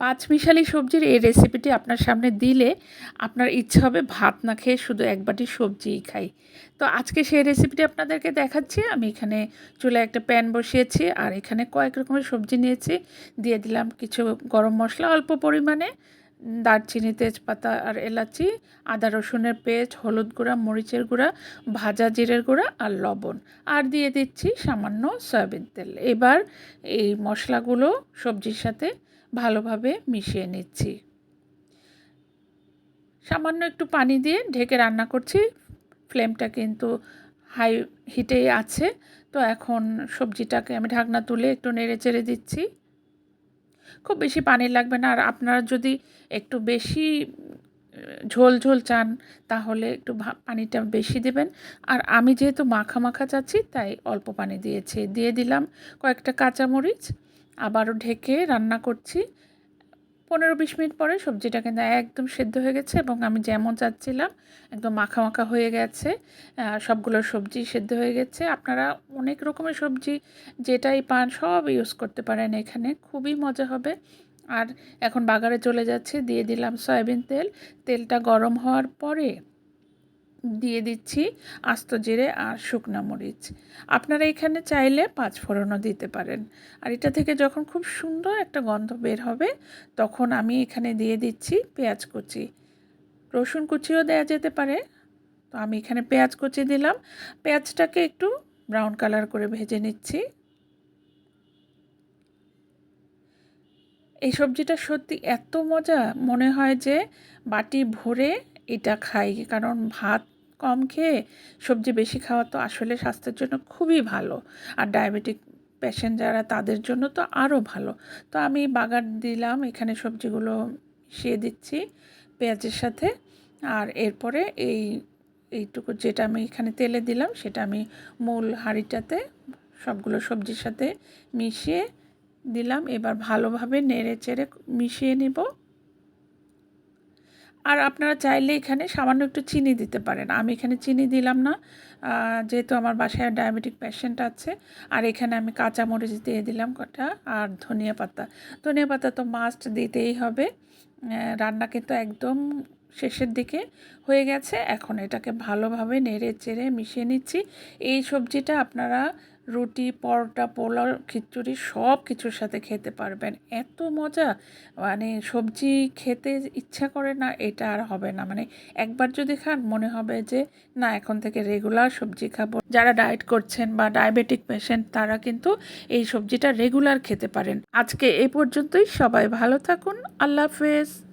পাঁচ মিশালি সবজির এই রেসিপিটি আপনার সামনে দিলে আপনার ইচ্ছে হবে ভাত না খেয়ে শুধু এক বাটি সবজিই খাই। তো আজকে সেই রেসিপিটি আপনাদেরকে দেখাচ্ছি। আমি এখানে চুলে একটা প্যান বসিয়েছি আর এখানে কয়েক রকমের সবজি নিয়েছি। দিয়ে দিলাম কিছু গরম মশলা অল্প পরিমাণে। দারচিনি, তেজপাতা আর এলাচি, আদা রসুনের পেস্ট, হলুদ গুঁড়া, মরিচের গুঁড়া, ভাজা জিরের গুঁড়া আর লবণ। আর দিয়ে দিচ্ছি সামান্য সয়াবিন তেল। এবার এই মশলাগুলো সবজির সাথে ভালোভাবে মিশিয়ে নিচ্ছি। সামান্য একটু পানি দিয়ে ঢেকে রান্না করছি। ফ্লেমটা কিন্তু হাই হিটেই আছে। তো এখন সবজিটাকে আমি ঢাকনা তুলে একটু নেড়ে চেড়ে দিচ্ছি। খুব বেশি পানি লাগবে না। আর আপনারা যদি একটু বেশি ঝোল ঝোল চান, তাহলে একটু পানিটা বেশি দেবেন। আর আমি যেহেতু মাখা মাখা চাচ্ছি, তাই অল্প পানি দিয়েছি। দিয়ে দিলাম কয়েকটা কাঁচামরিচ, আবারও ঢেকে রান্না করছি। পনেরো বিশ মিনিট পরে সবজিটা কিন্তু একদম সেদ্ধ হয়ে গেছে এবং আমি যেমন চাচ্ছিলাম, একদম মাখা মাখা হয়ে গেছে সবগুলো সবজি সেদ্ধ হয়ে গেছে। আপনারা অনেক রকমের সবজি যেটাই পান সব ইউজ করতে পারেন এখানে, খুবই মজা হবে। আর এখন বাগারে চলে যাচ্ছে, দিয়ে দিলাম সয়াবিন তেল, তেলটা গরম হওয়ার পরে দিয়ে দিচ্ছি আস্ত জিরে আর শুকনো মরিচ। আপনারা এখানে চাইলে পাঁচ ফোড়নও দিতে পারেন। আর এটা থেকে যখন খুব সুন্দর একটা গন্ধ বের হবে, তখন আমি এখানে দিয়ে দিচ্ছি পেঁয়াজ কুচি। রসুন কুচিও দেওয়া যেতে পারে। তো আমি এখানে পেঁয়াজ কুচি দিলাম। পেঁয়াজটাকে একটু ব্রাউন কালার করে ভেজে নিচ্ছি। এই সবজিটা সত্যি এত মজা। মনে হয় যে বাটি ভরে এটা খাই। কারণ ভাত কম খেয়ে সবজি বেশি খাওয়া তো আসলে স্বাস্থ্যের জন্য খুবই ভালো। আর ডায়াবেটিক পেশেন্ট যারা তাদের জন্য তো আরও ভালো। তো আমি বাগার দিলাম, এখানে সবজিগুলো মিশিয়ে দিচ্ছি পেঁয়াজের সাথে। আর এরপরে এই, এইটুকু যেটা আমি এখানে তেলে দিলাম, সেটা আমি মূল হাঁড়িটাতে সবগুলো সবজির সাথে মিশিয়ে দিলাম। এবার ভালোভাবে নেড়ে চেড়ে মিশিয়ে নেব। আর আপনারা চাইলে এখানে সামান্য একটু চিনি দিতে পারেন। আমি এখানে চিনি দিলাম না। যেহেতু আমার বাসায় ডায়াবেটিক পেশেন্ট আছে, আর এখানে আমি কাঁচামরিচ দিয়ে দিলাম কটা আর ধনিয়া পাতা। ধনিয়া পাতা তো মাস্ট দিতেই হবে। রান্না কিন্তু একদম শেষের দিকে হয়ে গেছে। এখন এটাকে ভালোভাবে নেড়ে চেড়ে মিশিয়ে নিচ্ছি। এই সবজিটা আপনারা রুটি, পরোটা, পোলাও, খিচুড়ি সব কিছুর সাথে খেতে পারবেন। এত মজা! মানে সবজি খেতে ইচ্ছা করে না, এটা আর হবে না। মানে একবার যদি খান, মনে হবে যে, না, এখন থেকে রেগুলার সবজি খাব। যারা ডায়েট করছেন বা ডায়াবেটিক পেশেন্ট তারা কিন্তু এই সবজিটা রেগুলার খেতে পারেন। আজকে এই পর্যন্তই। সবাই ভালো থাকুন। আল্লাহ হাফেজ।